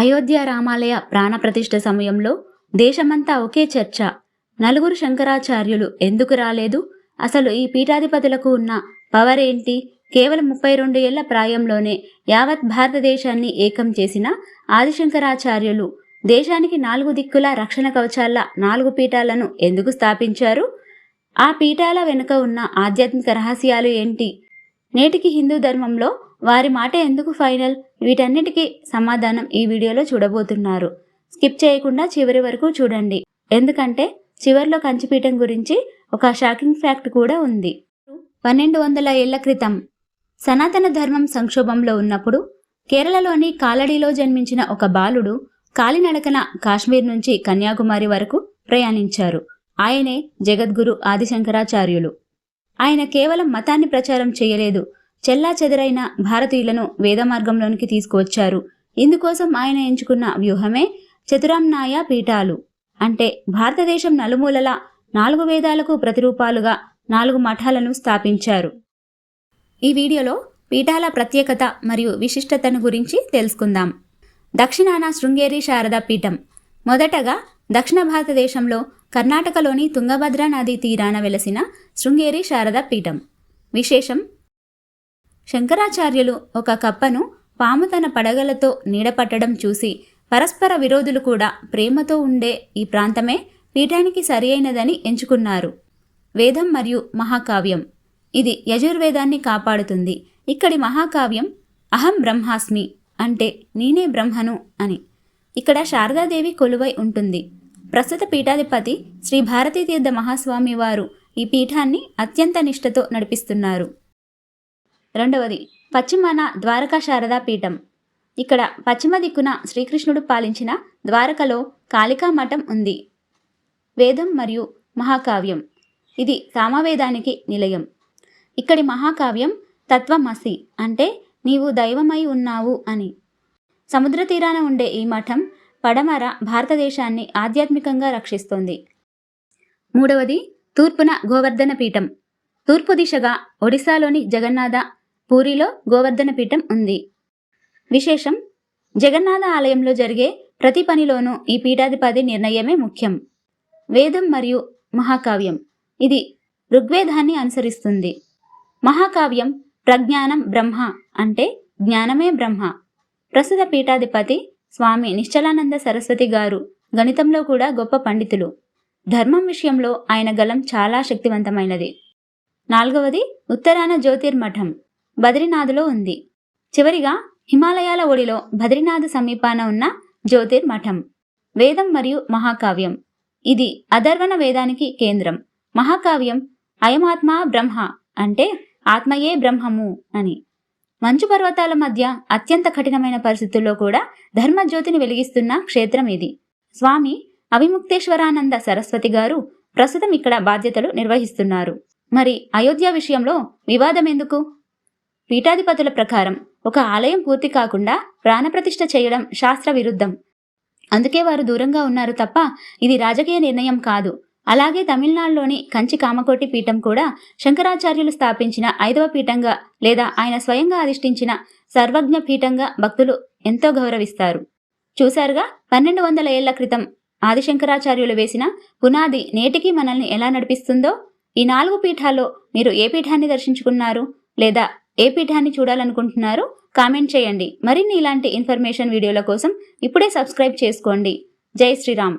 అయోధ్య రామాలయ ప్రాణప్రతిష్ఠ సమయంలో దేశమంతా ఒకే చర్చ. నలుగురు శంకరాచార్యులు ఎందుకు రాలేదు? అసలు ఈ పీఠాధిపతులకు ఉన్న పవర్ ఏంటి? కేవలం ముప్పై రెండు ఏళ్ళ ప్రాయంలోనే యావత్ భారతదేశాన్ని ఏకం చేసిన ఆదిశంకరాచార్యులు దేశానికి నాలుగు దిక్కుల రక్షణ కవచాల నాలుగు పీఠాలను ఎందుకు స్థాపించారు? ఆ పీఠాల వెనుక ఉన్న ఆధ్యాత్మిక రహస్యాలు ఏంటి? నేటికి హిందూ ధర్మంలో వారి మాట ఎందుకు ఫైనల్? వీటన్నిటికీ సమాధానం ఈ వీడియోలో చూడబోతున్నారు. స్కిప్ చేయకుండా చివరి వరకు చూడండి. ఎందుకంటే చివరిలో కంచిపీఠం గురించి ఒక షాకింగ్ ఫ్యాక్ట్ కూడా ఉంది. పన్నెండు వందల ఏళ్ళ క్రితం సనాతన ధర్మం సంక్షోభంలో ఉన్నప్పుడు కేరళలోని కాలడీలో జన్మించిన ఒక బాలుడు కాలినడకన కాశ్మీర్ నుంచి కన్యాకుమారి వరకు ప్రయాణించారు. ఆయనే జగద్గురు ఆదిశంకరాచార్యులు. ఆయన కేవలం మతాన్ని ప్రచారం చేయలేదు. చెల్లా చెదరైన భారతీయులను వేద మార్గంలోనికి తీసుకువచ్చారు. ఇందుకోసం ఆయన ఎంచుకున్న వ్యూహమే చతురామ్నాయ పీఠాలు. అంటే భారతదేశం నలుమూలల నాలుగు వేదాలకు ప్రతిరూపాలుగా నాలుగు మఠాలను స్థాపించారు. ఈ వీడియోలో పీఠాల ప్రత్యేకత మరియు విశిష్టతను గురించి తెలుసుకుందాం. దక్షిణాన శృంగేరి శారదా పీఠం. మొదటగా దక్షిణ భారతదేశంలో కర్ణాటకలోని తుంగభద్ర నదీ తీరాన వెలసిన శృంగేరి శారదా పీఠం. విశేషం శంకరాచార్యులు ఒక కప్పను పాము తన పడగలతో నీడపట్టడం చూసి పరస్పర విరోధులు కూడా ప్రేమతో ఉండే ఈ ప్రాంతమే పీఠానికి సరియైనదని ఎంచుకున్నారు. వేదం మరియు మహాకావ్యం. ఇది యజుర్వేదాన్ని కాపాడుతుంది. ఇక్కడి మహాకావ్యం అహం బ్రహ్మాస్మి అంటే నేనే బ్రహ్మను అని. ఇక్కడ శారదాదేవి కొలువై ఉంటుంది. ప్రస్తుత పీఠాధిపతి శ్రీ భారతీ తీర్థ మహాస్వామి వారు ఈ పీఠాన్ని అత్యంత నిష్ఠతో నడిపిస్తున్నారు. రెండవది పశ్చిమాన ద్వారకా శారదా పీఠం. ఇక్కడ పశ్చిమ దిక్కున శ్రీకృష్ణుడు పాలించిన ద్వారకలో కాళికా మఠం ఉంది. వేదం మరియు మహాకావ్యం. ఇది సామవేదానికి నిలయం. ఇక్కడి మహాకావ్యం తత్వమసి అంటే నీవు దైవమై ఉన్నావు అని. సముద్ర తీరాన ఉండే ఈ మఠం పడమర భారతదేశాన్ని ఆధ్యాత్మికంగా రక్షిస్తోంది. మూడవది తూర్పున గోవర్ధన పీఠం. తూర్పు దిశగా ఒడిశాలోని జగన్నాథ పూరిలో గోవర్ధన పీఠం ఉంది. విశేషం జగన్నాథ ఆలయంలో జరిగే ప్రతి పనిలోనూ ఈ పీఠాధిపతి నిర్ణయమే ముఖ్యం. వేదం మరియు మహాకావ్యం. ఇది ఋగ్వేదాన్ని అనుసరిస్తుంది. మహాకావ్యం ప్రజ్ఞానం బ్రహ్మ అంటే జ్ఞానమే బ్రహ్మ. ప్రస్తుత పీఠాధిపతి స్వామి నిశ్చలానంద సరస్వతి గారు గణితంలో కూడా గొప్ప పండితులు. ధర్మం విషయంలో ఆయన గలం చాలా శక్తివంతమైనది. నాలుగవది ఉత్తరాన జ్యోతిర్మఠం. బద్రీనాథ్లో ఉంది. చివరిగా హిమాలయాల ఒడిలో బద్రీనాథ్ సమీపాన ఉన్న జ్యోతిర్మఠం. వేదం మరియు మహాకావ్యం. ఇది అధర్వణ వేదానికి కేంద్రం. మహాకావ్యం అయమాత్మ బ్రహ్మ అంటే ఆత్మయే బ్రహ్మము అని. మంచు పర్వతాల మధ్య అత్యంత కఠినమైన పరిస్థితుల్లో కూడా ధర్మజ్యోతిని వెలిగిస్తున్న క్షేత్రం ఇది. స్వామి అవిముక్తేశ్వరానంద సరస్వతి గారు ప్రస్తుతం ఇక్కడ బాధ్యతలు నిర్వహిస్తున్నారు. మరి అయోధ్య విషయంలో వివాదం ఎందుకు? పీఠాధిపతుల ప్రకారం ఒక ఆలయం పూర్తి కాకుండా ప్రాణప్రతిష్ఠ చేయడం శాస్త్ర విరుద్ధం అందుకే వారు దూరంగా ఉన్నారు తప్ప ఇది రాజకీయ నిర్ణయం కాదు. అలాగే తమిళనాడులోని కంచి కామకోటి పీఠం కూడా శంకరాచార్యులు స్థాపించిన ఐదవ పీఠంగా లేదా ఆయన స్వయంగా అధిష్ఠించిన సర్వజ్ఞ పీఠంగా భక్తులు ఎంతో గౌరవిస్తారు. చూశారుగా పన్నెండు వందల ఏళ్ళ క్రితం ఆదిశంకరాచార్యులు వేసిన పునాది నేటికి మనల్ని ఎలా నడిపిస్తుందో? ఈ నాలుగు పీఠాల్లో మీరు ఏ పీఠాన్ని దర్శించుకున్నారు? లేదా ఏ పీఠాన్ని చూడాలనుకుంటున్నారు? కామెంట్ చేయండి. మరిన్ని ఇలాంటి ఇన్ఫర్మేషన్ వీడియోల కోసం ఇప్పుడే సబ్స్క్రైబ్ చేసుకోండి. జై శ్రీరామ్.